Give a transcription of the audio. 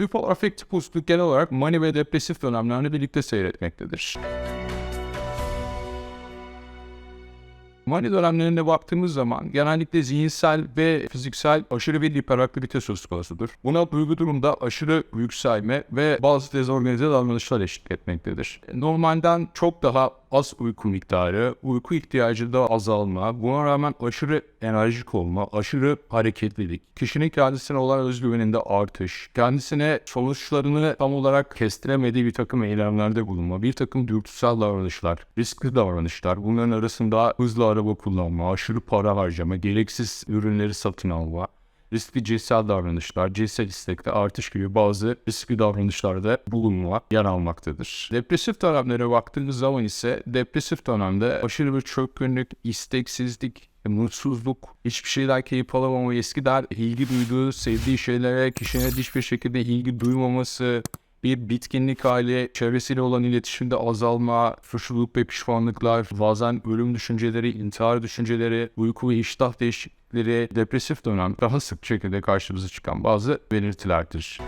Bipolar afektif bozukluk genel olarak mani ve depresif dönemlerle birlikte seyretmektedir. Mani dönemlerine baktığımız zaman genellikle zihinsel ve fiziksel aşırı bir hiperaktivite söz konusudur. Buna duygu durumda aşırı yükselme ve bazı dezorganize davranışlar eşlik etmektedir. Normalden çok daha az uyku miktarı, uyku ihtiyacında azalma, buna rağmen aşırı enerjik olma, aşırı hareketlilik, kişinin kendisine olan özgüveninde artış, kendisine sonuçlarını tam olarak kestiremediği bir takım eylemlerde bulunma, bir takım dürtüsel davranışlar, riskli davranışlar, bunların arasında hızlı araba kullanma, aşırı para harcama, gereksiz ürünleri satın alma, riskli cinsel davranışlar, cinsel istekte artış gibi bazı riskli davranışlarda bulunma yer almaktadır. Depresif dönemlere baktığımız zaman ise depresif dönemde aşırı bir çökkünlük, isteksizlik, mutsuzluk, hiçbir şeyden keyif alamama, eskiden ilgi duyduğu, sevdiği şeylere kişinin hiçbir şekilde ilgi duymaması, bir bitkinlik hali, çevresiyle olan iletişimde azalma, suçluluk ve pişmanlıklar, bazen ölüm düşünceleri, intihar düşünceleri, uyku ve iştah değişiklikleri, depresif dönem daha sık şekilde karşımıza çıkan bazı belirtilerdir.